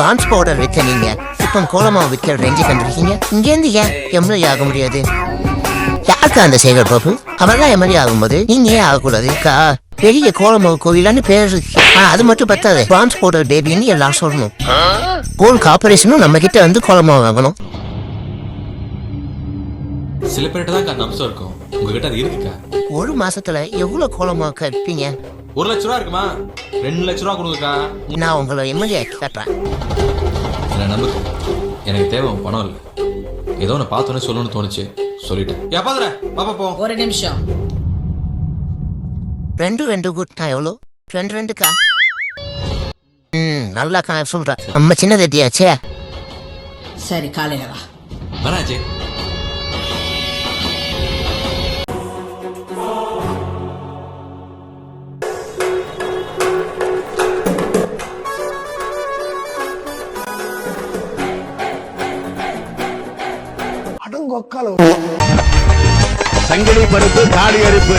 பான்ஸ் powder விற்க நீங்க. இப்போ விற்கிற ரேஞ்சு கண்டிருக்கீங்க இங்கேருந்து ஏன் எம்எல்ஏ ஆக முடியாது? யாருக்கு அந்த சேகர் பாபு? அவர்லாம் எம்எல்ஏ ஆகும்போது நீங்க ஏன் ஆகக்கூடாது? கா பெரிய கோலமாவு கோவிலான்னு பேர் இருக்கு. ஆனா அது மட்டும் பத்தாது. பான்ஸ் பவுடர் பேபின்னு எல்லாம் சொல்லணும். கோல் கார்பரேஷனும் நம்ம கிட்ட வந்து கோலமாவு வாங்கணும். சில பேர்கிட்ட தான் அந்த அம்சம் இருக்கும். உங்ககிட்ட அது இருக்குக்கா? ஒரு மாசத்துல எவ்வளவு கோலமாவு கற்பீங்க? ஒரு லட்ச ரூபா இருக்குமா? ரெண்டு லட்ச ரூபா கொடுங்கக்கா. நான் உங்களை எம்எல்ஏ கேட்டேன் என்ன நம்புக்கு எனக்கு தேவை உன் பணம் இல்லை ஏதோ ஒன்று பார்த்தோன்னே சொல்லணும்னு தோணுச்சு. சொல்லிட்டேன். ஏன் பாத்துற பாப்பா போ ஒரு நிமிஷம். ரெண்டு ரெண்டு குட்டா எவ்வளோ? ரெண்டு ரெண்டுக்கா? ம் நல்லா கா சொல்கிறேன் நம்ம சின்ன தட்டியாச்சே சரி காலையில வா. வராஜே. சங்கிலி பருப்பு தாலி அரிப்பு